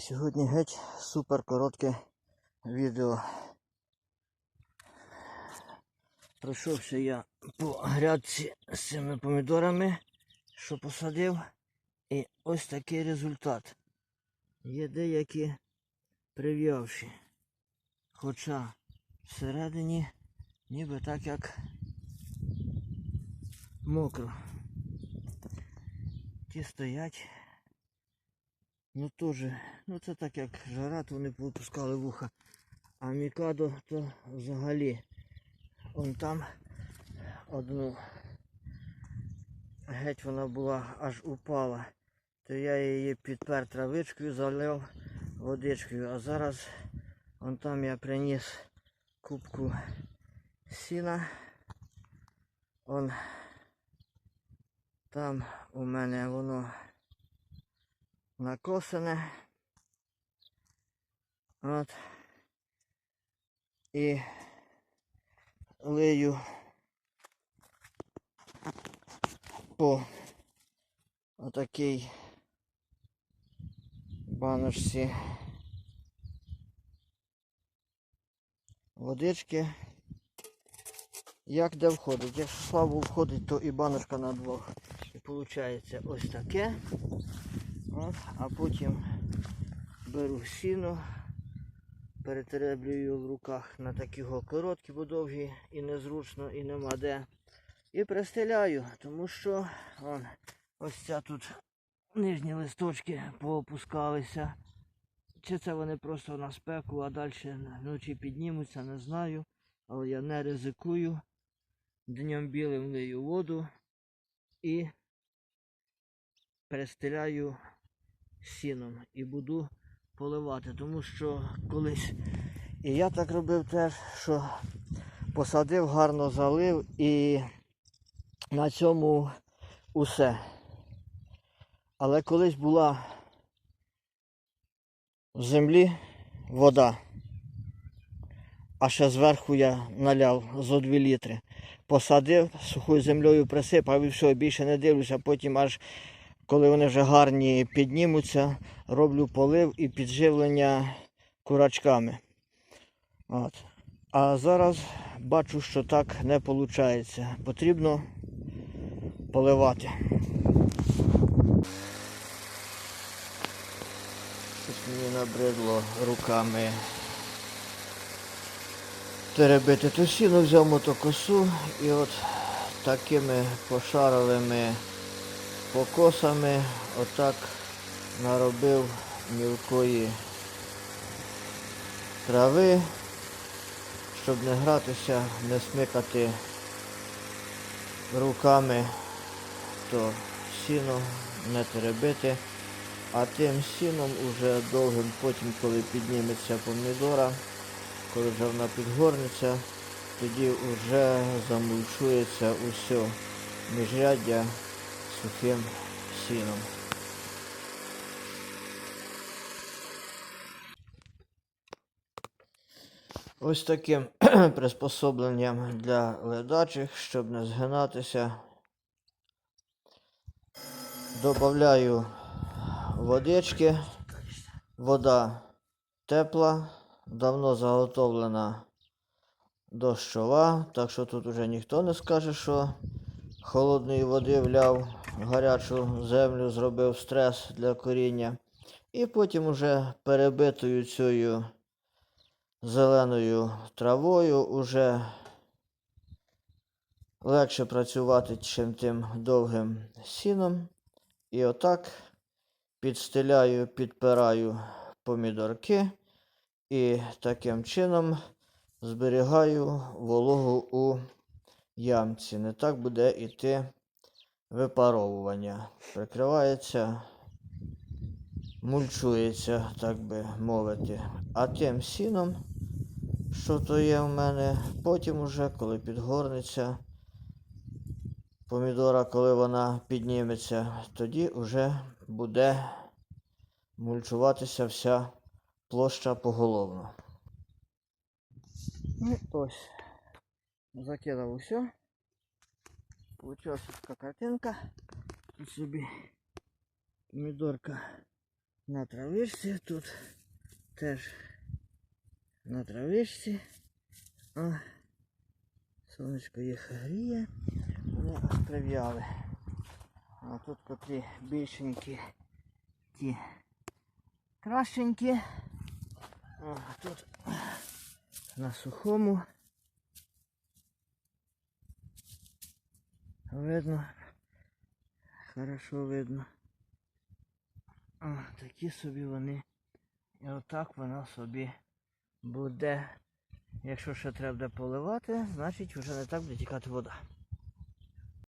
Сьогодні геть супер коротке відео. Пройшовся я по грядці з цими помідорами, що посадив. І ось такий результат. Є деякі прив'явші. Хоча всередині ніби так як мокро. Ті стоять. Ну теж, ну це так як жара, то вони випускали вуха. А мікадо то взагалі. Он там одну. Геть вона була аж упала. То я її підпер травичкою, залив водичкою. А зараз он там я приніс кубку сіна. Он там у мене воно накосане. От. І лию по отакій баночці водички. Як де входить? Якщо слабо входить, то і баночка на двох. І виходить ось таке. От, а потім беру сіно, перетереблюю в руках на такі короткі, бо довгі і незручно, і нема де. І пристеляю, тому що вон, ось ця тут нижні листочки поопускалися. Чи це вони просто на спеку, а далі вночі піднімуться, не знаю. Але я не ризикую. Днем білим лию воду і перестеляю сіном і буду поливати, тому що колись і я так робив теж, що посадив, гарно залив і на цьому усе. Але колись була в землі вода, а ще зверху я наляв зо 2 літри. Посадив, сухою землею присипав і все, більше не дивлюся, потім аж коли вони вже гарні піднімуться, роблю полив і підживлення курачками. От. А зараз бачу, що так не виходить. Потрібно поливати. Щось мені набридло руками теребити ту сіну, взяв мотокосу і от такими пошаровими покосами отак наробив мілкої трави, щоб не гратися, не смикати руками, то сіно не теребити, а тим сіном уже довгим потім, коли підніметься помідора, коли вже вона підгорнеться, тоді вже замульчується усе міжряддя сухим сіном. Ось таким приспособленням для ледачих, щоб не згинатися. Добавляю водички. Вода тепла, давно заготовлена дощова, так що тут уже ніхто не скаже, що холодної води вляв гарячу землю, зробив стрес для коріння. І потім уже перебитою цією зеленою травою уже легше працювати, чим тим довгим сіном. І отак підстеляю, підпираю помідорки і таким чином зберігаю вологу у ямці. Не так буде йти випаровування. Прикривається, мульчується, так би мовити. А тим сіном, що то є в мене, потім уже, коли підгорнеться помідора, коли вона підніметься, тоді вже буде мульчуватися вся площа поголовно. Ну, ось. Закидав усе. Получилась така картинка. Тут собі помідорка на травичці тут теж на травичці. О, сонечко їх гріє. Вони. А тут котрі більшенькі, ті кращенькі. А тут на сухому. Видно. Хорошо видно. О, такі собі вони. І отак вона собі буде. Якщо ще треба поливати, значить вже не так буде тікати вода.